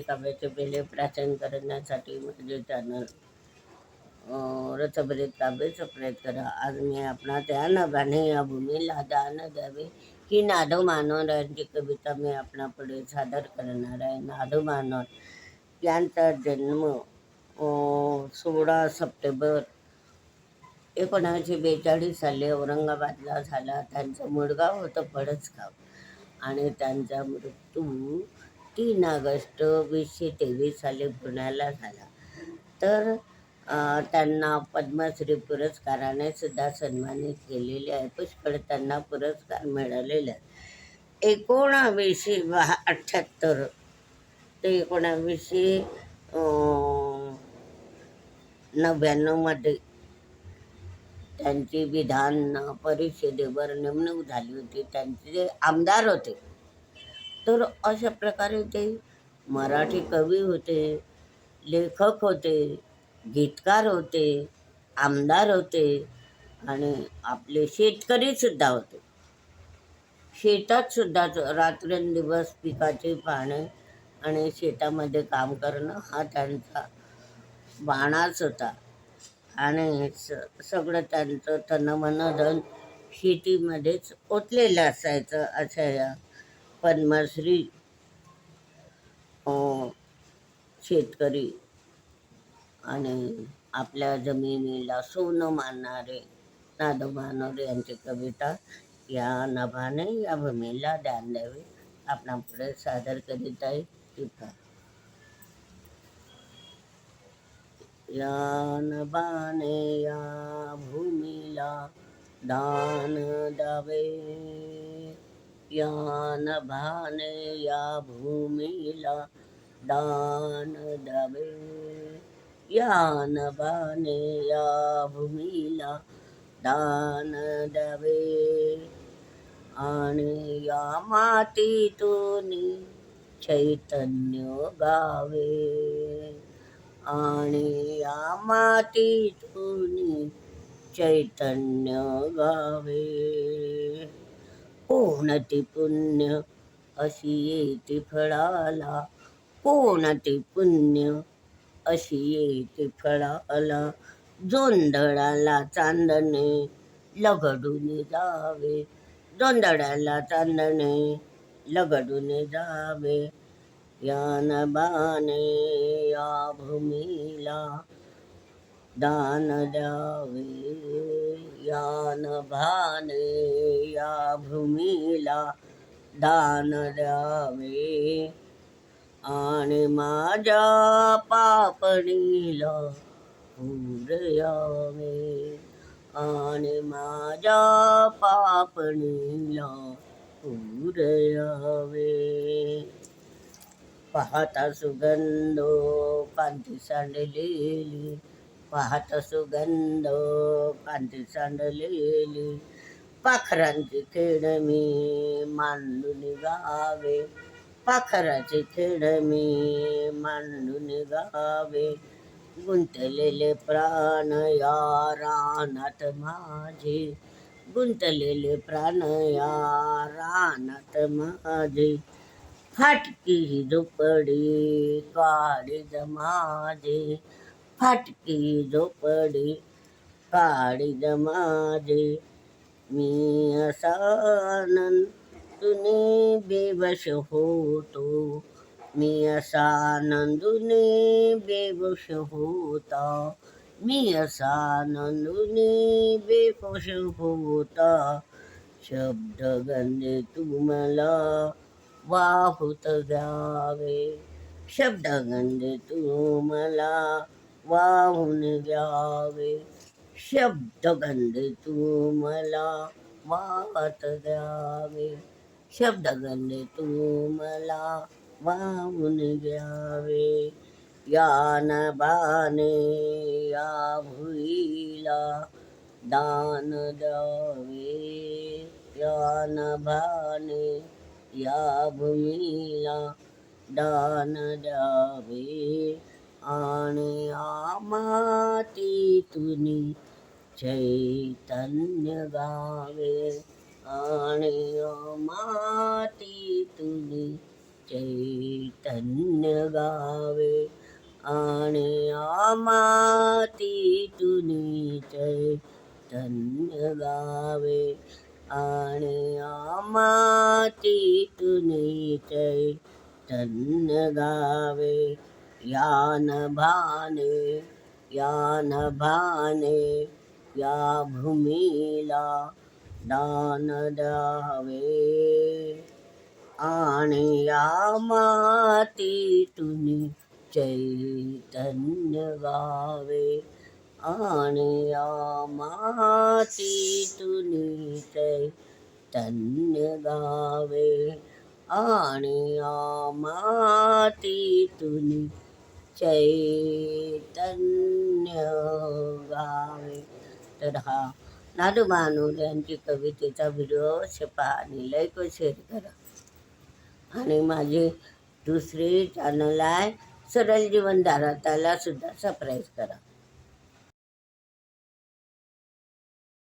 काव्याचे पहिले प्राचीन करण्यासाठी म्हणजे चॅनल रचभरीत काव्याचा प्रयत्न करा आज मी आपणा त्या नभाने या भूमीला दान द्यावे. ही नादो मानव यांची कविता मी आपणापुढे सादर करणार आहे. नादो मानवर यांचा जन्म अं, सोळा सप्टेंबर एकोणाशे बेचाळीस साली औरंगाबादला झाला. त्यांचं मुळगाव होतं पडसगाव आणि त्यांचा मृत्यू तीन ऑगस्ट वीसशे तेवीस साली पुण्याला झाला. तर त्यांना पद्मश्री पुरस्काराने सुद्धा सन्मानित केलेले आहे. पुष्कळ त्यांना पुरस्कार मिळालेले आहेत. एकोणावीसशे अठ्ठ्याहत्तर ते एकोणावीसशे नव्याण्णवमध्ये त्यांची विधान परिषदेवर नेमणूक झाली होती. त्यांचे जे आमदार होते तर अशा प्रकारे ते मराठी कवी होते लेखक होते गीतकार होते आमदार होते आणि आपले शेतकरीसुद्धा होते. शेतात सुद्धा रात्रंदिवस पिकाची पाहणे आणि शेतामध्ये काम करणं हा त्यांचा बाणाच होता. आणि स सगळं त्यांचं तन शेतीमध्येच ओतलेलं असायचं अशा या पद्मश्री शेतकरी आणि आपल्या जमिनीला सोनं मानणारे नादो यांची कविता या नभाने या भूमीला दान द्यावे. आपणापुढे सादर करीत आहे ती या नभाने या भूमीला दान द्यावे. या नभाने या भूमीला दान द्यावे या नभाने या भूमीला दान द्यावे आणि या मातीतून चैतन्य गावे. आणि या मातीतून चैतन्य गावे. कोणते पुण्य? अशी येते फळाला. कोणते पुण्य? अशी येते फळाला. जोंधळाला चांदणे लगडून जावे. जोंधळाला चांदणे लगडून जावे. या नबाने या भूमीला दान द्यावे या नभाने या भूमीला दान द्यावे आणि माझ्या पापणीला पूर यावे. आणि माझ्या पापणीला पूर यावे. पाहता सुगंध कांती सांडलेली पाहता सुगंध कांती सांडलेली पाखरांची खेळ मी मांडून गावे. पाखराची खेळ मी मांडून गावे. गुंतलेले प्राण या रानात माझे. गुंतलेले प्राण या रानात माझे. फाटकी झोपडी काळी माझे. फाटकी झोपडी काळी माझे. मी असा तुने बेवश होतो. मी असा नंदुने बेवश होता. मी असा नंदुने बेवश होता. शब्द गंधे तुम्हाला वाहूत द्यावे शब्द गंधे तुम्हाला वाहून द्यावे शब्द गंधे मला वाहत द्यावे. शब्द गंधे मला वाहून द्यावे या नभाने या भुईला दान द्यावे. या नभाने या भूमीला दान द्यावे. आणि या मातीतून चैतन्य गावे आणि या मातीतून चैतन्य गावे आणि आमातीतून चैतन्य गावे आणि आमातीतून चैतन्य गावे यान भाने यान भाने या भूमीला दान द्यावे. आणि या मातीतून चैतन्य गावे. आणि या मातीतून चैतन्य गावे. आणि या मातीतून चैतन्य गावे तर हा नादू मानूर यांची कवितेचा व्हिडिओ अवश्य पहा आणि लाईक व शेअर करा. आणि माझे दुसरे चॅनल आहे सरळ जीवनधारा त्याला सुद्धा सबस्क्राईब करा.